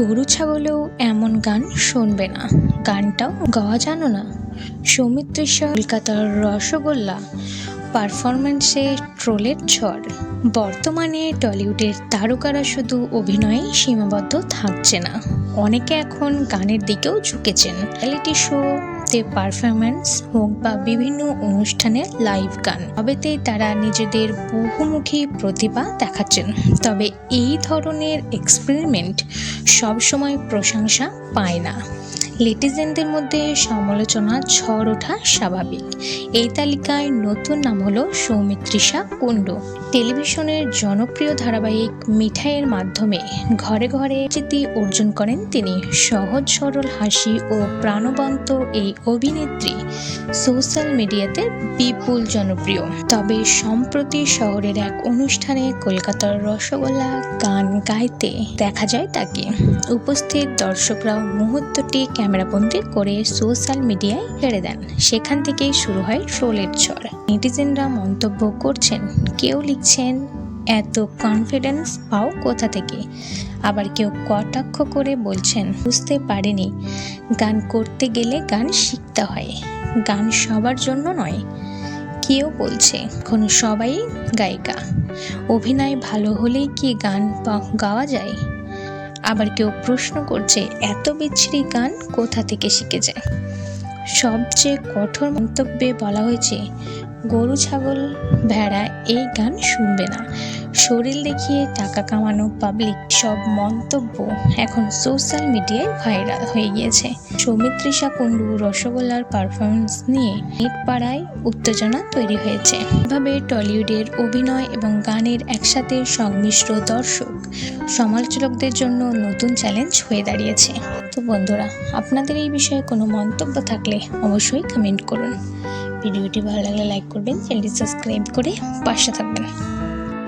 গরু ছাগলেও এমন গান শুনবে না। গানটাও গাওয়া জানো না? সৌমিত্রিষা কলকাতার রসগোল্লা পারফরমেন্সে ট্রোলের ঝড়। বর্তমানে টলিউডের তারকারা শুধু অভিনয়ে সীমাবদ্ধ থাকছে না। অনেকে এখন গানের দিকেও ঝুঁকেছেন। রিয়ালিটি শো তে পারফরমেন্স হোক বা বিভিন্ন অনুষ্ঠানে লাইভ গান তবেতেই তারা নিজেদের বহুমুখী প্রতিভা দেখাচ্ছেন। তবে এই ধরনের এক্সপেরিমেন্ট সবসময় প্রশংসা পায় না। লিটিজেনদের মধ্যে সমালোচনা, ঝড় ওঠা স্বাভাবিক। এই তালিকায় নতুন নাম হলো সৌমিত্রিষা কুণ্ডু। টেলিভিশনের জনপ্রিয় ধারাবাহিক মিঠাইয়ের মাধ্যমে ঘরে ঘরে চিতি অর্জন করেন তিনি। সহজ, সরল হাসি ও প্রাণবন্ত এই অভিনেত্রী সোশ্যাল মিডিয়াতে বিপুল জনপ্রিয়। তবে সম্প্রতি শহরের এক অনুষ্ঠানে কলকাতার রসগোল্লা গান গাইতে দেখা যায় তাকে। উপস্থিত দর্শকরা মুহূর্তটি ক্যামেরাবন্দি করে সোশ্যাল মিডিয়ায় ছেড়ে দেন। সেখান থেকেই শুরু হয় ট্রোলের ঝড়। নেটিজেনরা মন্তব্য করছেন, কেউ লিখছেন, এত কনফিডেন্স পাও কোথা থেকে? আবার কেউ কটাক্ষ করে বলছেন, বুঝতে পারেনি। গান করতে গেলে গান শিখতে হয়। গান সবার জন্য নয়। কেউ বলছে, এখন সবাই গায়িকা। অভিনয় ভালো হলেই কি গান গাওয়া যায়? আবার কেউ প্রশ্ন করছে, এত বিচ্ছিরি গান কোথা থেকে শিখে যায় সবচেয়ে কঠোর মন্তব্যে বলা হয়েছে গরু, ছাগল, ভেড়া এই গান শুনবে না। শরীর দেখিয়ে টাকা কামানো পাবলিক সব মন্তব্য এখন সোশ্যাল মিডিয়ায় ভাইরাল হয়ে গিয়েছে। সৌমিত্রিষা কুণ্ডু রসগোল্লার পারফরমেন্স নিয়ে নেট পাড়ায় উত্তেজনা তৈরি হয়েছে। এভাবে টলিউডের অভিনয় এবং গানের একসাথে সংমিশ্র দর্শক সমালোচকদের জন্য নতুন চ্যালেঞ্জ হয়ে দাঁড়িয়েছে। তো বন্ধুরা, আপনাদের এই বিষয়ে কোনো মন্তব্য থাকলে অবশ্যই কমেন্ট করুন। ভিডিওটি ভালো লাগলে লাইক করবেন চ্যানেলটি সাবস্ক্রাইব করে পাশে থাকবেন।